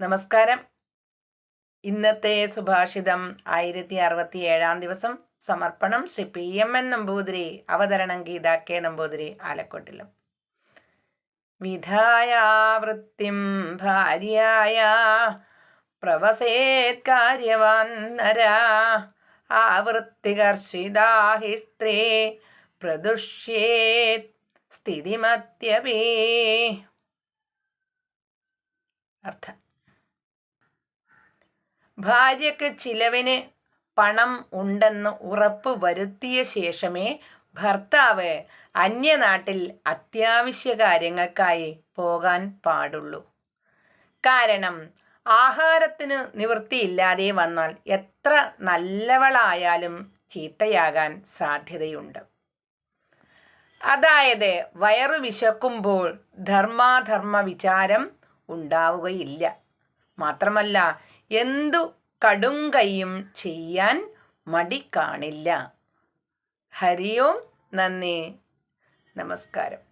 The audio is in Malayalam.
നമസ്കാരം. ഇന്നത്തെ സുഭാഷിതം ആയിരത്തി അറുപത്തി ഏഴാം ദിവസം സമർപ്പണം Shri P M N Namboothiri അവതരണം ഗീത കെ നമ്പൂതിരി ആലക്കോട്ടിലും. വിധായാവൃത്തിം ഭാര്യായ പ്രവസേത് കാര്യവാൻ നര ആവൃത്തികർഷിതാഹി സ്ത്രീ പ്രദുഷ്യേത് സ്ഥിതിമത്യപേ. അർത്ഥം. ഭാര്യയ്ക്ക് ചിലവിന് പണം ഉണ്ടെന്ന് ഉറപ്പ് വരുത്തിയ ശേഷമേ ഭർത്താവ് അന്യനാട്ടിൽ അത്യാവശ്യ കാര്യങ്ങൾക്കായി പോകാൻ പാടുള്ളൂ. കാരണം ആഹാരത്തിന് നിവൃത്തിയില്ലാതെ വന്നാൽ എത്ര നല്ലവളായാലും ചീത്തയാകാൻ സാധ്യതയുണ്ട്. അതായത് വയറു വിശക്കുമ്പോൾ ധർമാധർമ്മ വിചാരം ഉണ്ടാവുകയില്ല. മാത്രമല്ല എന്തു കടുങ്കൈയും ചെയ്യാൻ മടി കാണില്ല. ഹരിയോം നന്ദി. നമസ്കാരം.